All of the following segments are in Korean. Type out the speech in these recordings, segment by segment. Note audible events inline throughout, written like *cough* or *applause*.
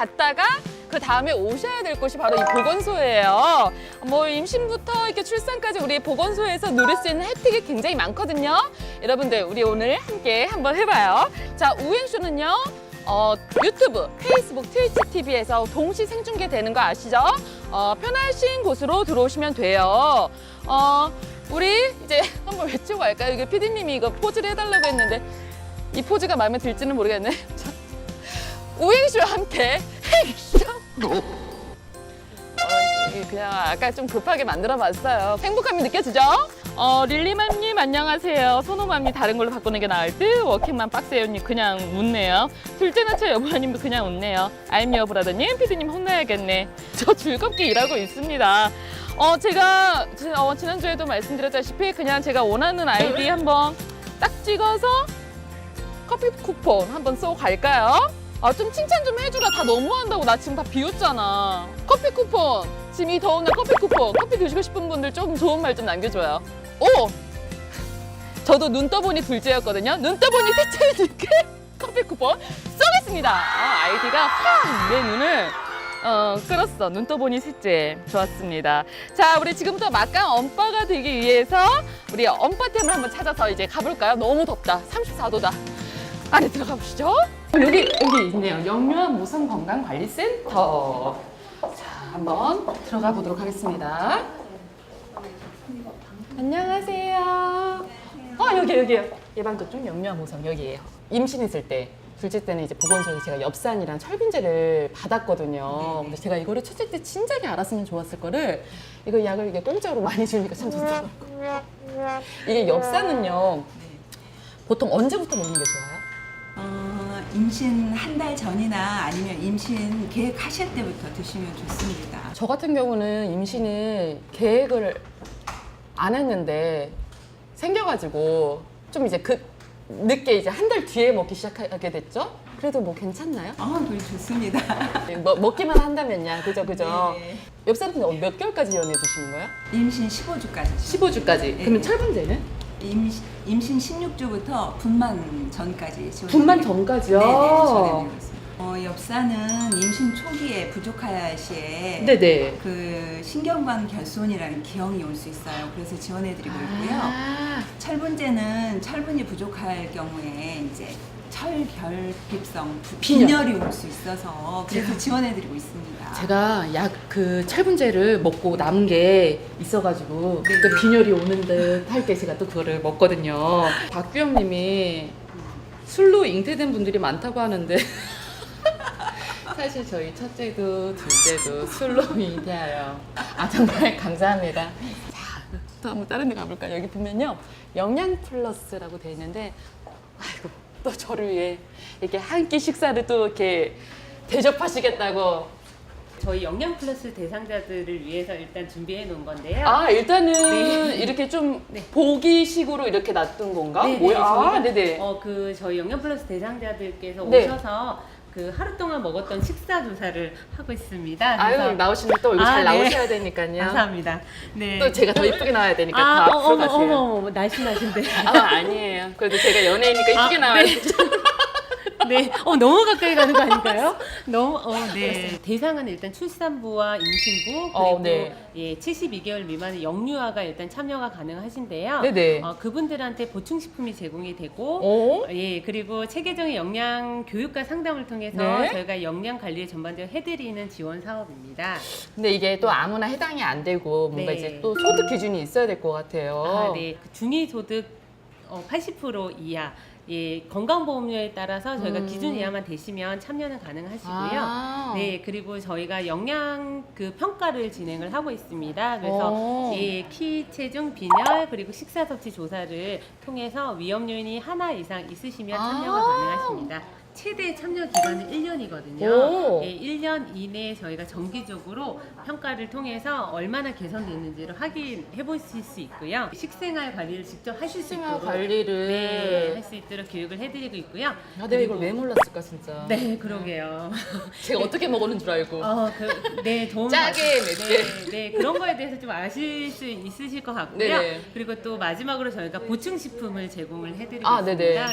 갔다가 그 다음에 오셔야 될 곳이 바로 이 보건소예요. 뭐 임신부터 이렇게 출산까지 우리 보건소에서 누릴 수 있는 혜택이 굉장히 많거든요. 여러분들 우리 오늘 함께 한번 해봐요. 자, 우행쇼는요. 어, 유튜브, 페이스북, 트위치 TV에서 동시 생중계되는 거 아시죠? 어, 편하신 곳으로 들어오시면 돼요. 어, 우리 이제 *laughs* 한번 외치고 갈까요? 이게 피디님이 이거 포즈를 해달라고 했는데 이 포즈가 마음에 들지는 모르겠네. *laughs* 자, 우행쇼와 함께 행쇼. 어, 그냥 아까 좀 급하게 만들어봤어요. 행복함이 느껴지죠? 어, 릴리맘님 안녕하세요. 손오맘이 다른 걸로 바꾸는 게 나을 듯. 워킹맘 박세현님 그냥 웃네요. 둘째 낳자 여보아님도 그냥 웃네요. 알미 여브라더님 피디님 혼나야겠네. 저 즐겁게 일하고 있습니다. 어, 제가 지- 어, 지난주에도 말씀드렸다시피 그냥 제가 원하는 아이디 한번 딱 찍어서 커피 쿠폰 한번 쏘고 갈까요? 아, 좀 칭찬 좀 해주라. 다 너무한다고. 나 지금 다 비웃잖아. 커피 쿠폰. 지금 이 더운 날 커피 쿠폰. 커피 드시고 싶은 분들 좀 좋은 말 좀 남겨줘요. 오! *laughs* 저도 눈 떠보니 둘째였거든요. 눈 떠보니 셋째니까 *laughs* 커피 쿠폰 쏘겠습니다. 아, 아이디가 확 내 눈을 어, 끌었어. 눈 떠보니 셋째. 좋았습니다. 자, 우리 지금부터 막강 엄빠가 되기 위해서 우리 엄빠템을 한번 찾아서 이제 가볼까요? 너무 덥다. 34도다. 안에 들어가 보시죠. 여기 여기 있네요. 영유아 무선 건강 관리 센터. 자, 한번 들어가 보도록 하겠습니다. 안녕하세요. 어 여기 여기요. 예방접종 영유아 모성 여기예요. 임신했을 때. 둘째 때는 이제 보건소에서 제가 엽산이랑 철분제를 받았거든요. 근데 제가 이거를 첫째 때 진작에 알았으면 좋았을 거를 이거 약을 이게 공짜로 많이 주니까 참 좋더라고요. 이게 엽산은요 보통 언제부터 먹는 게 좋아요? 어, 임신 한 달 전이나 아니면 임신 계획하실 때부터 드시면 좋습니다. 저 같은 경우는 임신을 계획을 안 했는데 생겨가지고 좀 이제 그 늦게 이제 한 달 뒤에 먹기 시작하게 됐죠. 그래도 뭐 괜찮나요? 어, 그게 좋습니다. *laughs* 뭐, 먹기만 한다면야 그죠 그죠. 네. 엽산은 몇 개월까지 연해 주시는 거예요? 임신 15주까지. 15주까지. 그러면 철분제는? 임신, 임신 16주부터 분만 전까지 지원. 분만 전까지요? 네네, 지원해드리고 있습니다. 어, 엽산은 임신 초기에 부족할 시에 네네. 그 신경관 결손이라는 기형이 올 수 있어요. 그래서 지원해드리고 있고요. 아, 철분제는 철분이 부족할 경우에 이제 철결핍성 빈혈. 빈혈이 올 수 있어서 그래서 지원해드리고 있습니다. 제가 약 그 철분제를 먹고 남은 게 있어가지고 네. 그 빈혈이 오는 듯 할 때 제가 또 그거를 먹거든요. 박규영님이 술로 잉태된 분들이 많다고 하는데 *laughs* 사실 저희 첫째도 둘째도 술로 *laughs* 잉태해요. 아 정말 감사합니다. 자, 또 한번 다른 데 가볼까요? 여기 보면요. 영양 플러스라고 돼 있는데 아이고 또 저를 위해 이렇게 한 끼 식사를 또 이렇게 대접하시겠다고 저희 영양 플러스 대상자들을 위해서 일단 준비해 놓은 건데요. 아 일단은 네. 이렇게 좀 네. 보기식으로 이렇게 놔둔 건가? 네, 뭐야? 네, 아, 저희가 네네. 어, 그 저희 영양 플러스 대상자들께서 네. 오셔서 그 하루 동안 먹었던 식사 조사를 하고 있습니다. 아유 그래서- 나오시면 또 얼굴 잘 아, 네. 나오셔야 되니까요. 감사합니다. 네. 또 제가 더 이쁘게 나와야 되니까 아, 더 어, 앞으로 어머, 가세요. 어머, 어머, 날씬하신데. 아 아니에요. 그래도 제가 연예인이니까 이쁘게 아, 나와야 네. 되죠. 네, 어 너무 가까이 가는 거 아닌가요? 너무, 어, 네. 대상은 일단 출산부와 임신부 그리고 어, 네. 예, 72개월 미만의 영유아가 일단 참여가 가능하신데요. 네네. 어, 그분들한테 보충식품이 제공이 되고 오. 예, 그리고 체계적인 영양 교육과 상담을 통해서 네. 저희가 영양 관리를 전반적으로 해드리는 지원 사업입니다. 근데 이게 또 아무나 해당이 안 되고 뭔가 네. 이제 또 소득 기준이 있어야 될 것 같아요. 아, 네. 그 중위소득 어, 80% 이하. 예, 건강보험료에 따라서 저희가 음. 기준 이하만 되시면 참여는 가능하시고요. 아. 네, 그리고 저희가 영양 그 평가를 진행을 하고 있습니다. 그래서 오. 예, 키, 체중, 빈혈 그리고 식사 섭취 조사를 통해서 위험 요인이 하나 이상 있으시면 참여가 아. 가능하십니다. 최대 참여 기간은 1년이거든요. 오. 예, 1년 이내에 저희가 정기적으로 평가를 통해서 얼마나 개선됐는지를 확인해 보실 수 있고요. 식생활 관리를 직접 하실 수 있도록 관리를. 네, 할 수 있도록 교육을 해드리고 있고요. 아, 내가 이걸 왜 몰랐을까 진짜. 네, 그러게요. *laughs* 제가 어떻게 먹었는 줄 알고. 어, 그, 네, 도움 짜게, 받- 맵게. 네, 네, 그런 거에 대해서 좀 아실 수 있으실 것 같고요. 네네. 그리고 또 마지막으로 저희가 보충 식품을 제공을 해드리고 아. 네네.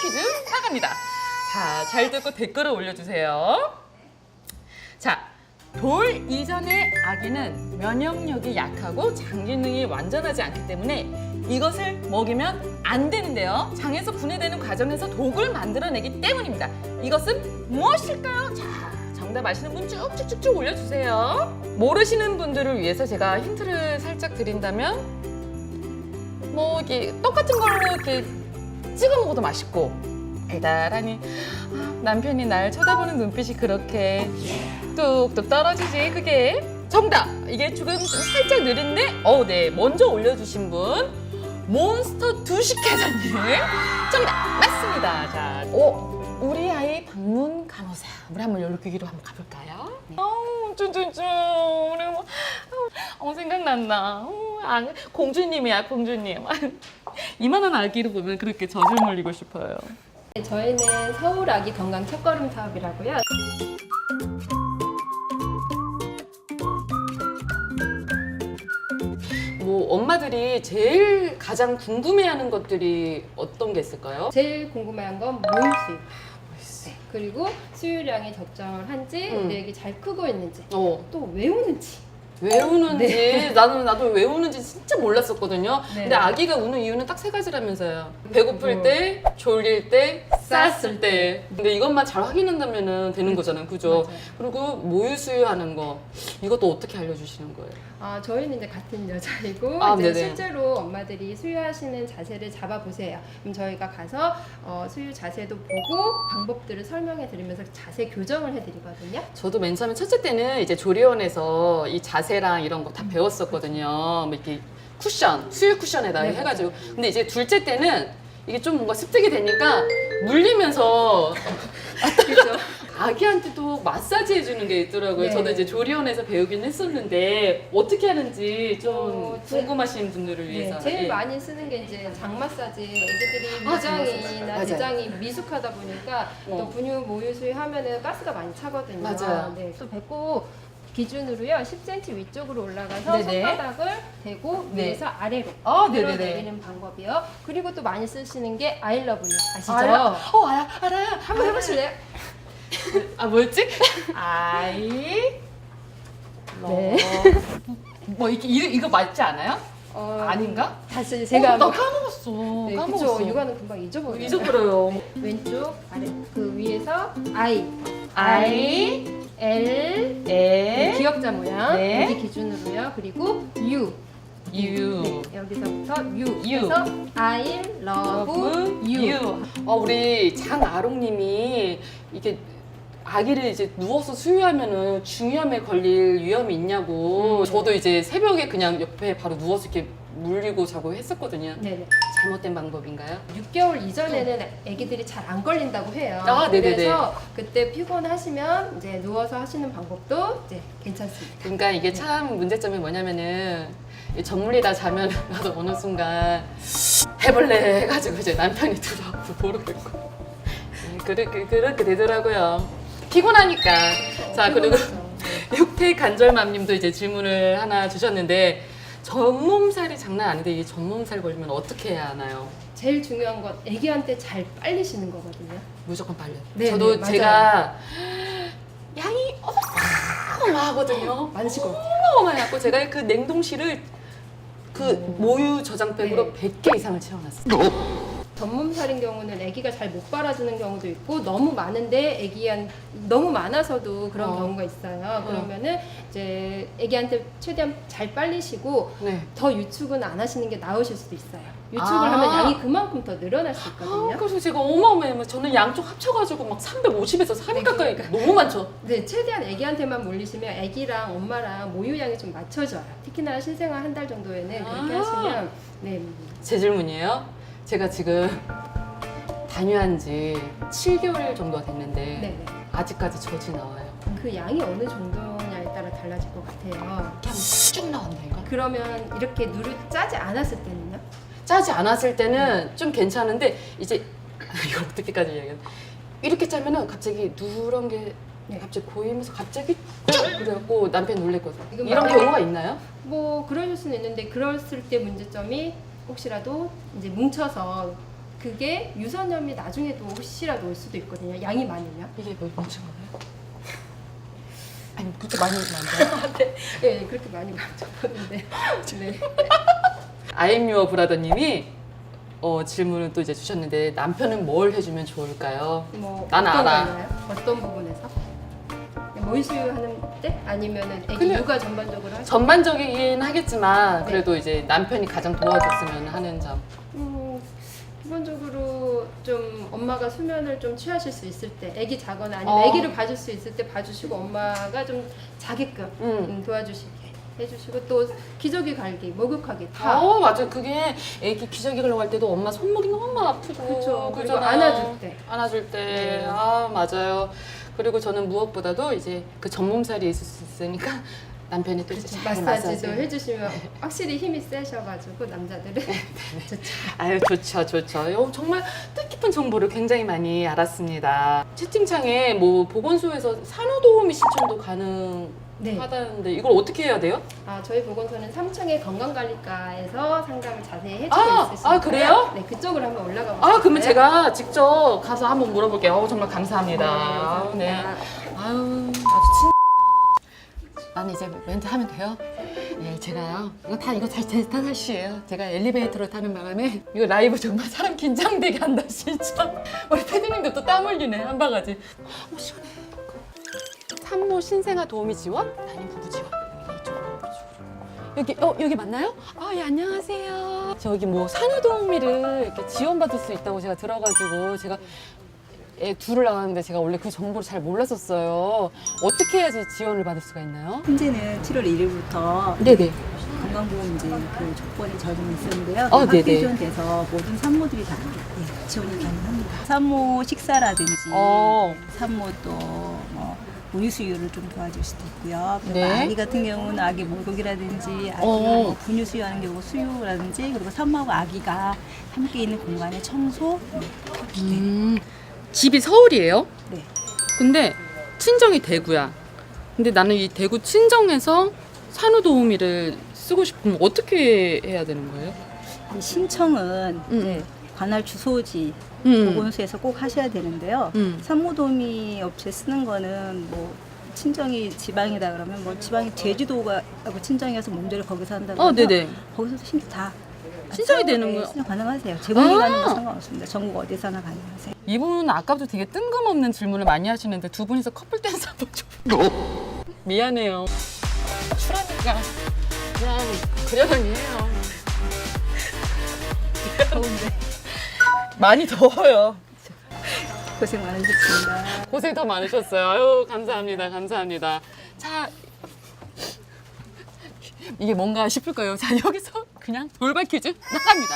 퀴즈 나갑니다. 자, 잘 듣고 댓글을 올려주세요. 자, 돌 이전의 아기는 면역력이 약하고 장 기능이 완전하지 않기 때문에 이것을 먹이면 안 되는데요. 장에서 분해되는 과정에서 독을 만들어내기 때문입니다. 이것은 무엇일까요? 자, 정답 아시는 분 쭉쭉쭉쭉 올려주세요. 모르시는 분들을 위해서 제가 힌트를 살짝 드린다면 뭐 이게 똑같은 걸로 이렇게 찍어 먹어도 맛있고. 달달하니. 아, 남편이 날 쳐다보는 눈빛이 그렇게 뚝뚝 떨어지지 그게? 정답! 이게 조금 좀 살짝 느린데? 어네. 먼저 올려주신 분 몬스터 두식회장님. 정답! 맞습니다. 자 어, 우리 아이 방문 간호사. 우리 한번 이렇게기로 한번 가볼까요? 어우 쭈쭈쭈. 우리 뭐 어, 생각난다 어, 아, 공주님이야 공주님 *laughs* 이만한 아기를 보면 그렇게 젖을 물리고 싶어요 네, 저희는 서울 아기 건강 첫걸음 사업이라고요. 뭐 엄마들이 제일 가장 궁금해하는 것들이 어떤 게 있을까요? 제일 궁금한 건 모유수유. 네, 그리고 수유량이 적정한지 음. 우리 애기 잘 크고 있는지 어 또 왜 우는지 외우는지 *laughs* 나는 나도 외우는지 진짜 몰랐었거든요. 네. 근데 아기가 우는 이유는 딱 세 가지라면서요. 배고플 뭐. 때, 졸릴 때, 쌌을 쌌을 때. 근데 이것만 잘 확인한다면 되는 거잖아요, 그죠? 맞아요. 그리고 모유 수유하는 거 이것도 어떻게 알려주시는 거예요? 아, 저희는 이제 같은 여자이고 아, 이제 네네. 실제로 엄마들이 수유하시는 자세를 잡아보세요. 그럼 저희가 가서 어, 수유 자세도 보고 방법들을 설명해 드리면서 자세 교정을 해드리거든요. 저도 맨 처음에 첫째 때는 이제 조리원에서 이 자세랑 이런 거 다 배웠었거든요. 뭐 이렇게 쿠션, 수유 쿠션에다 네, 해가지고. 근데 이제 둘째 때는 이게 좀 뭔가 습득이 되니까 물리면서 *laughs* 그렇죠. 아기한테도 마사지 해주는 게 있더라고요. 네. 저도 이제 조리원에서 배우긴 했었는데 어떻게 하는지 좀 어, 제- 궁금하신 분들을 위해서. 네, 제일 예. 많이 쓰는 게 이제 장 마사지. 애기들이 아, 장 마사지. 위장이나 맞아요. 내장이 미숙하다 보니까 어. 또 분유 모유 수유 하면은 가스가 많이 차거든요. 맞아요. 네, 또 배꼽 기준으로요 10cm 위쪽으로 올라가서 네네. 손바닥을 대고 네. 위에서 아래로 아, 네네네. 밀어내리는 방법이요. 그리고 또 많이 쓰시는 게 아이러브요. 아시죠? 알아? 어, 알아, 알아요. 한번 해보실래요? 아, 뭐였지? 아이. 네. 뭐 이게 이거, 이거 맞지 않아요? 어, 아닌가? 다시 제가 어, 나 한번- 까먹었어. 네, 까먹었어. 그쵸. 육아는 금방 잊어버려요. 잊어버려요. 왼쪽 아래 그 위에서 I I, L L, 기억자 모양 네. 여기 기준으로요. 그리고 U U. 여기서부터 U. U. 그래서 I love you. 어, 우리 장아롱님이 이게 아기를 이제 누워서 수유하면은 중이염에 걸릴 위험이 있냐고. 음. 저도 이제 새벽에 그냥 옆에 바로 누워서 이렇게 물리고 자고 했었거든요. 네네. 잘못된 방법인가요? 6개월 이전에는 아기들이 잘 안 걸린다고 해요. 아, 네네네. 그래서 그때 피곤하시면 이제 누워서 하시는 방법도 이제 괜찮습니다. 그러니까 이게 참 문제점이 뭐냐면은 이 전물리다 자면 *laughs* 나도 어느 순간 해볼래 해가지고 이제 남편이 들어와서 모르겠고 네, 그렇게 그렇게 되더라고요. 피곤하니까. 자 그리고. 육태 간절맘님도 이제 질문을 하나 주셨는데 전몸살이 장난 아닌데 이게 전몸살 걸리면 어떻게 해야 하나요? 제일 중요한 건 아기한테 잘 빨리시는 거거든요. 무조건 빨려. 네, 저도 네. 제가 양이 어마어마하거든요. 것 같아요. 어마어마해갖고 제가 그 냉동실을 그 모유 저장백으로 네. 100개 이상을 채워놨어요. 전몸살인 경우는 아기가 잘 못 빨아주는 경우도 있고 너무 많은데 아기한 너무 많아서도 그런 어. 경우가 있어요. 어. 그러면은 이제 아기한테 최대한 잘 빨리시고 네. 더 유축은 안 하시는 게 나으실 수도 있어요. 유축을 아. 하면 양이 그만큼 더 늘어날 수 아, 있거든요. 그래서 제가 어마어마해요. 저는 양쪽 합쳐가지고 막 350에서 400 네, 가까이 그러니까. 너무 많죠. 네, 최대한 아기한테만 몰리시면 아기랑 엄마랑 모유양이 좀 맞춰져요. 특히나 신생아 한 달 정도에는 그렇게 아. 하시면 네. 제 질문이에요. 제가 지금 단유한 지 7개월 정도가 됐는데 네. 네. 아직까지 젖이 나와요. 그 양이 어느 정도냐에 따라 달라질 것 같아요. 이렇게 쭉 나온다니까? 그러면 이렇게 누를 짜지 않았을 때는요? 짜지 않았을 때는 좀 괜찮은데 이제 *laughs* 이거 어떻게까지 이야기해? 이렇게 짜면은 갑자기 누런 게 네. 갑자기 고이면서 갑자기 쭉 그래갖고 남편 놀랬거든. 이런 경우가 있나요? 뭐 그러실 수는 있는데 그랬을 때 문제점이 혹시라도 이제 뭉쳐서 그게 유선염이 나중에도 혹시라도 올 수도 있거든요. 양이 많으면. 이게 뭐 멈춘 거예요? *laughs* 아니 그렇게 많이 만져요? *laughs* 예, 예, 그렇게 많이 만져봤는데. 네. *laughs* 아임유어 브라더님이 어, 질문을 또 이제 주셨는데 남편은 뭘 해주면 좋을까요? 뭐 난 어떤 알아. 거였나요? 어떤 부분에서? 모유수유하는 때 아니면은 애기 그냥- 육아 전반적으로 할 때? 전반적이긴 하겠지만 네. 그래도 이제 남편이 가장 도와줬으면 하는 점. 음, 기본적으로 좀 엄마가 수면을 좀 취하실 수 있을 때, 아기 자거나 아니면 어. 아기를 봐줄 수 있을 때 봐주시고 엄마가 좀 자게끔 음. 음, 도와주시게 해주시고 또 기저귀 갈기, 목욕하기 다. 어 맞아 그게 애기 기저귀 가려고 할 때도 엄마 손목이 너무 아프고 그쵸. 그리고 그러잖아요. 안아줄 때. 안아줄 때. 네. 아 맞아요. 그리고 저는 무엇보다도 이제 그 전몸살이 있을 수 있으니까 *laughs* 남편이 또 이제 잘 마사지도 마사지. 해주시면 확실히 힘이 세셔가지고 남자들은 좋죠. 아유 좋죠 좋죠 어, 정말 뜻깊은 정보를 굉장히 많이 알았습니다 채팅창에 뭐 보건소에서 산후도우미 신청도 네. 가능 하다는데 이걸 어떻게 해야 돼요? 아, 저희 보건소는 3층의 건강관리과에서 상담을 자세히 해주고 아, 있으시고요. 아, 그래요? 네, 그쪽으로 한번 올라가 보실까요? 아 그러면 제가 직접 가서 한번 물어볼게요 어, 정말 감사합니다 네, 네. 아유 아주 친 나는 이제 멘트 하면 돼요? 예, 제가요. 이거 다 이거 다제 탓이에요. 제가 엘리베이터를 타는 바람에 이거 라이브 정말 사람 긴장되게 한다 진짜. *laughs* 우리 패드님도 또 땀 흘리네 한 바가지. 어 시원해. 산모 신생아 도우미 지원? 아니 부부 지원. 이쪽으로 이쪽으로. 여기 어 여기 맞나요? 아 예 안녕하세요. 저기 뭐 산후 도우미를 이렇게 지원받을 수 있다고 제가 들어가지고 제가 애 둘을 낳았는데 제가 원래 그 정보를 잘 몰랐었어요. 어떻게 해야지 지원을 받을 수가 있나요? 현재는 7월 1일부터 네네. 건강보험제 그 조건이 적용이 있었는데요. 어, 그 네네. 합의지원돼서 모든 산모들이 다 예, 지원이 가능합니다. 산모 식사라든지 어. 산모 또뭐 우유 수유를 좀 도와줄 수도 있고요. 그리고 네. 아기 같은 경우는 아기 목욕이라든지 아기 어. 뭐 분유 수유하는 경우 수유라든지 그리고 산모하고 아기가 함께 있는 공간의 청소 네. 음, 집이 서울이에요? 네. 근데 친정이 대구야. 근데 나는 이 대구 친정에서 산후도우미를 쓰고 싶으면 어떻게 해야 되는 거예요? 이 신청은 음. 이제 관할 주소지 음. 보건소에서 꼭 하셔야 되는데요. 음. 산모도우미 업체 쓰는 거는 뭐 친정이 지방이다 그러면 뭐 지방이 제주도가 고 친정이어서 몸조리 거기서 한다 어, 그러면 네네. 거기서 신청 다 신청이 되는 네, 거예요? 신청 가능하세요. 제공기관은 아. 상관없습니다. 전국 어디서나 가능하세요. 이분은 아까부터 되게 뜬금없는 질문을 많이 하시는데 두 분이서 커플 댄스 한번 좀. 미안해요. 출하니까 그냥 그러려니 해요. 더운데 많이 더워요. 고생 많으셨습니다. 고생 더 많으셨어요. 아유, 감사합니다. 감사합니다. 자, 이게 뭔가 싶을 거예요. 자, 여기서 그냥 돌발 퀴즈 나갑니다.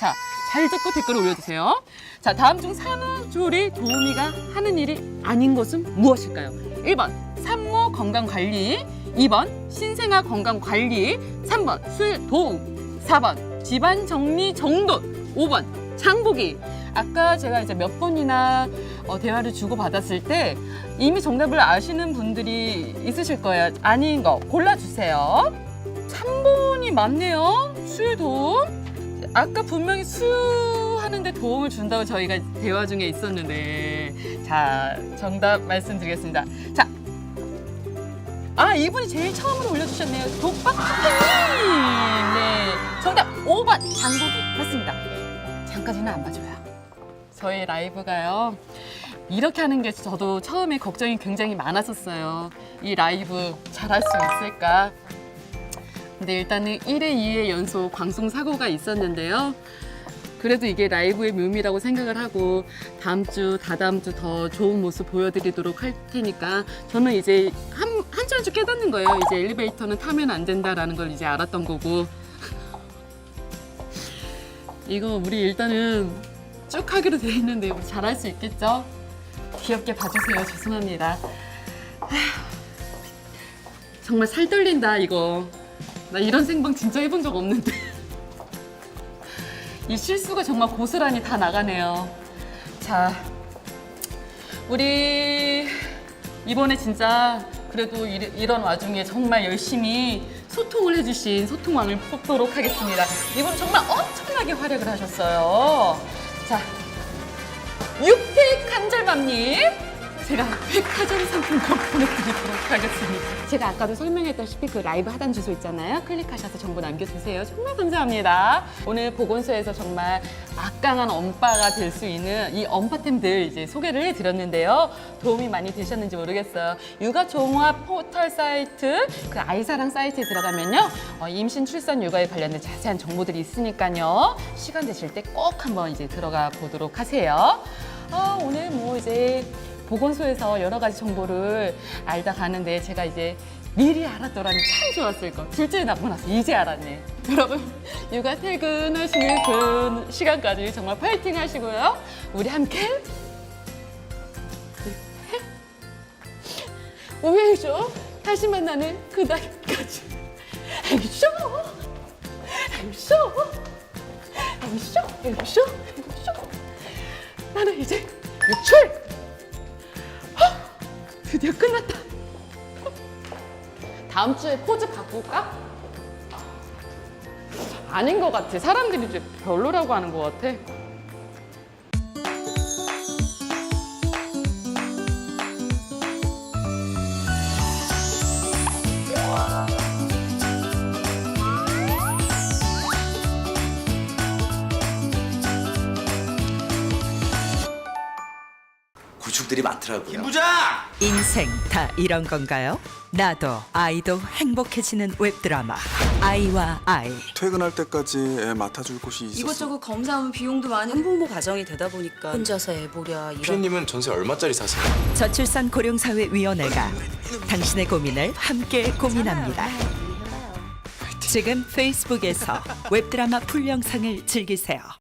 자, 잘 듣고 댓글 올려주세요. 자, 다음 중 산후조리 도우미가 하는 일이 아닌 것은 무엇일까요? 1번, 산모 건강관리. 2번, 신생아 건강관리. 3번, 술 도움. 4번, 집안 정리 정돈. 5번, 장보기. 아까 제가 이제 몇 번이나 어, 대화를 주고 받았을 때 이미 정답을 아시는 분들이 있으실 거예요. 아닌 거 골라주세요. 3번이 맞네요. 수유 도움. 아까 분명히 수유하는데 도움을 준다고 저희가 대화 중에 있었는데 자 정답 말씀드리겠습니다. 자. 아 이분이 제일 처음으로 올려주셨네요. 독박님. 네. 정답 5번 장보기 맞습니다. 장까지는 안 봐줘요. 저희 라이브가요. 이렇게 하는 게 저도 처음에 걱정이 굉장히 많았었어요. 이 라이브 잘할 수 있을까? 근데 일단은 1회, 2회 연속 방송 사고가 있었는데요. 그래도 이게 라이브의 묘미라고 생각을 하고 다음 주, 다다음 주 더 좋은 모습 보여드리도록 할 테니까 저는 이제 한, 한주한주 깨닫는 거예요. 이제 엘리베이터는 타면 안 된다라는 걸 이제 알았던 거고. 이거 우리 일단은 쭉 하기로 돼 있는데 우리 잘할 수 있겠죠? 귀엽게 봐주세요. 죄송합니다. 정말 살 떨린다 이거. 나 이런 생방 진짜 해본 적 없는데. *laughs* 이 실수가 정말 고스란히 다 나가네요. 자, 우리 이번에 진짜 그래도 이, 이런 와중에 정말 열심히 소통을 해주신 소통왕을 뽑도록 하겠습니다. 이분 정말 엄청나게 활약을 하셨어요. 자, 육택 한절맘님. 제가 백화점 상품권 보내드리도록 하겠습니다. 제가 아까도 설명했다시피 그 라이브 하단 주소 있잖아요. 클릭하셔서 정보 남겨주세요. 정말 감사합니다. 오늘 보건소에서 정말 막강한 엄빠가 될 수 있는 이 엄빠템들 이제 소개를 해드렸는데요. 도움이 많이 되셨는지 모르겠어요. 육아 종합 포털 사이트, 그 아이사랑 사이트에 들어가면요. 어, 임신, 출산, 육아에 관련된 자세한 정보들이 있으니까요. 시간 되실 때 꼭 한번 이제 들어가 보도록 하세요. 아, 오늘 뭐 이제 보건소에서 여러 가지 정보를 알다 가는데 제가 이제 미리 알았더라면 참 좋았을 것. 둘째 낳고 나서 이제 알았네. *laughs* 여러분, 육아 퇴근하시는 그 시간까지 정말 파이팅 하시고요. 우리 함께 우회쇼 다시 만나는 그날까지. 행쇼 행쇼 행쇼 행쇼 행쇼 나는 이제 유출! 헉, 드디어 끝났다. 다음 주에 포즈 바꿀까? 아닌 것 같아. 사람들이 이제 별로라고 하는 것 같아 구축들이 많더라고요. 인생 다 이런 건가요? 나도 아이도 행복해지는 웹드라마 아이와 아이 퇴근할 때까지 애 맡아줄 곳이 있었어. 이것저것 검사하면 비용도 많이 한부모 가정이 되다 보니까 혼자서 애 보랴 이런 피디님은 전세 얼마짜리 사세요? 저출산 고령사회위원회가 당신의 고민을 함께 고민합니다. 지금 페이스북에서 웹드라마 풀 영상을 즐기세요.